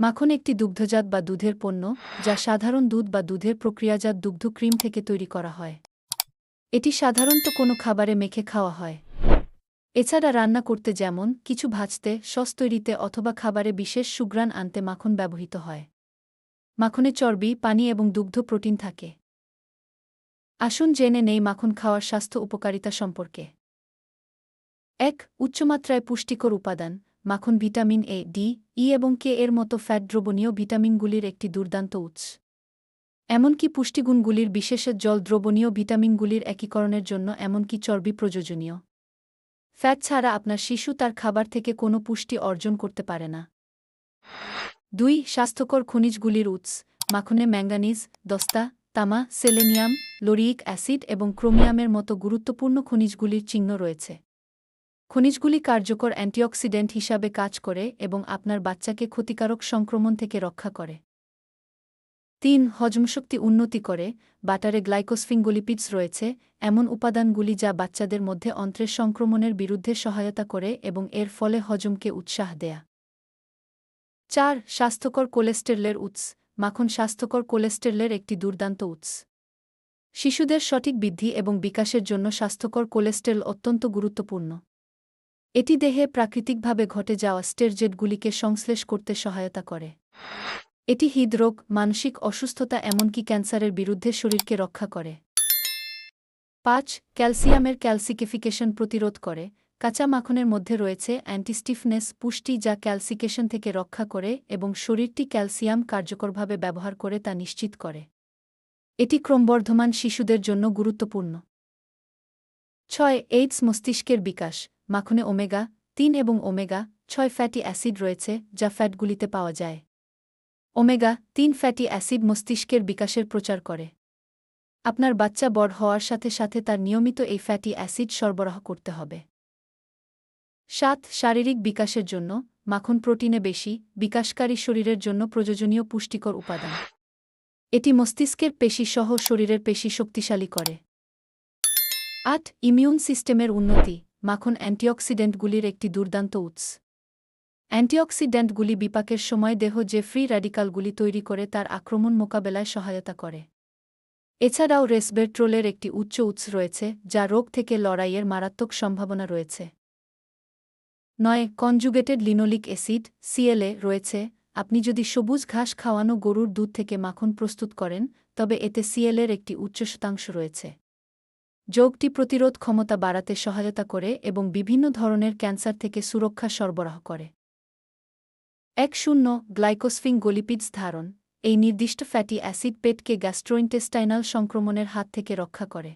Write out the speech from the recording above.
মাখন একটি দুগ্ধজাত বা দুধের পণ্য, যা সাধারণ দুধ বা দুধের প্রক্রিয়াজাত দুগ্ধ ক্রিম থেকে তৈরি করা হয়। এটি সাধারণত কোনো খাবারে মেখে খাওয়া হয়। এছাড়া রান্না করতে যেমন কিছু ভাজতে, সস তৈরিতে অথবা খাবারে বিশেষ সুগ্রাণ আনতে মাখন ব্যবহৃত হয়। মাখনে চর্বি, পানি এবং দুগ্ধ প্রোটিন থাকে। আসুন জেনে নেই মাখন খাওয়ার স্বাস্থ্য উপকারিতা সম্পর্কে। এক, উচ্চমাত্রায় পুষ্টিকর উপাদান, মাখন ভিটামিন এ, ডি ই এবং কে এর মতো ফ্যাট দ্রবণীয় ভিটামিনগুলির একটি দুর্দান্ত উৎস। এমনকি পুষ্টিগুণগুলির বিশেষের জল দ্রবণীয় ভিটামিনগুলির একীকরণের জন্য এমনকি চর্বি প্রয়োজনীয়। ফ্যাট ছাড়া আপনার শিশু তার খাবার থেকে কোনো পুষ্টি অর্জন করতে পারে না। দুই, স্বাস্থ্যকর খনিজগুলির উৎস, মাখনে ম্যাঙ্গানিজ দস্তা, তামা, সেলেনিয়াম, লোরিক অ্যাসিড এবং ক্রোমিয়ামের মতো গুরুত্বপূর্ণ খনিজগুলির চিহ্ন রয়েছে। খনিজগুলি কার্যকর অ্যান্টিঅক্সিডেন্ট হিসাবে কাজ করে এবং আপনার বাচ্চাকে ক্ষতিকারক সংক্রমণ থেকে রক্ষা করে। তিন হজমশক্তি উন্নতি করে, বাটারে গ্লাইকোসফিঙ্গোলিপিডস রয়েছে, এমন উপাদানগুলি যা বাচ্চাদের মধ্যে অন্ত্রের সংক্রমণের বিরুদ্ধে সহায়তা করে এবং এর ফলে হজমকে উৎসাহ দেয়া। চার, স্বাস্থ্যকর কোলেস্টেরলের উৎস, মাখন স্বাস্থ্যকর কোলেস্টেরলের একটি দুর্দান্ত উৎস। শিশুদের সঠিক বৃদ্ধি এবং বিকাশের জন্য স্বাস্থ্যকর কোলেস্টেরল অত্যন্ত গুরুত্বপূর্ণ। এটি দেহে প্রাকৃতিকভাবে ঘটে যাওয়া স্টেরজেটগুলিকে সংশ্লেষ করতে সহায়তা করে। এটি হৃদরোগ, মানসিক অসুস্থতা এমনকি ক্যান্সারের বিরুদ্ধে শরীরকে রক্ষা করে। পাঁচ, ক্যালসিয়ামের ক্যালসিকেফিকেশন প্রতিরোধ করে। কাঁচা মাখনের মধ্যে রয়েছে অ্যান্টিস্টিফনেস পুষ্টি যা ক্যালসিকেশন থেকে রক্ষা করে এবং শরীরটি ক্যালসিয়াম কার্যকরভাবে ব্যবহার করে তা নিশ্চিত করে। এটি ক্রমবর্ধমান শিশুদের জন্য গুরুত্বপূর্ণ। ছয়, এইডস মস্তিষ্কের বিকাশ। মাখনে ওমেগা, তিন এবং ওমেগা, ছয় ফ্যাটি অ্যাসিড রয়েছে, যা ফ্যাটগুলিতে পাওয়া যায়। ওমেগা, তিন ফ্যাটি অ্যাসিড মস্তিষ্কের বিকাশের প্রচার করে। আপনার বাচ্চা বড় হওয়ার সাথে সাথে তার নিয়মিত এই ফ্যাটি অ্যাসিড সরবরাহ করতে হবে। সাত, শারীরিক বিকাশের জন্য, মাখন প্রোটিনে বেশি, বিকাশকারী শরীরের জন্য প্রয়োজনীয় পুষ্টিকর উপাদান। এটি মস্তিষ্কের পেশি সহ শরীরের পেশি শক্তিশালী করে। আট, ইমিউন সিস্টেমের উন্নতি। মাখন অ্যান্টিঅক্সিডেন্টগুলির একটি দুর্দান্ত উৎস। অ্যান্টিঅক্সিডেন্টগুলি বিপাকের সময় দেহ যে ফ্রি র্যাডিকালগুলি তৈরি করে তার আক্রমণ মোকাবেলায় সহায়তা করে। এছাড়াও রেসবেট্রোলের একটি উচ্চ উৎস রয়েছে, যা রোগ থেকে লড়াইয়ের মারাত্মক সম্ভাবনা রয়েছে। নয়, কনজুগেটেড লিনোলিক অ্যাসিড, সিএলএ, রয়েছে। আপনি যদি সবুজ ঘাস খাওয়ানো গরুর দুধ থেকে মাখন প্রস্তুত করেন, তবে এতে সিএলের একটি উচ্চ শতাংশ রয়েছে। যোগটি প্রতিরোধ ক্ষমতা বাড়াতে সহায়তা করে এবং বিভিন্ন ধরনের ক্যান্সার থেকে সুরক্ষা সরবরাহ করে। এক শূন্য গ্লাইকোসফিং গোলিপিডস ধারণ, এই নির্দিষ্ট ফ্যাটি অ্যাসিড পেটকে গ্যাস্ট্রোইন্টেস্টাইনাল সংক্রমণের হাত থেকে রক্ষা করে।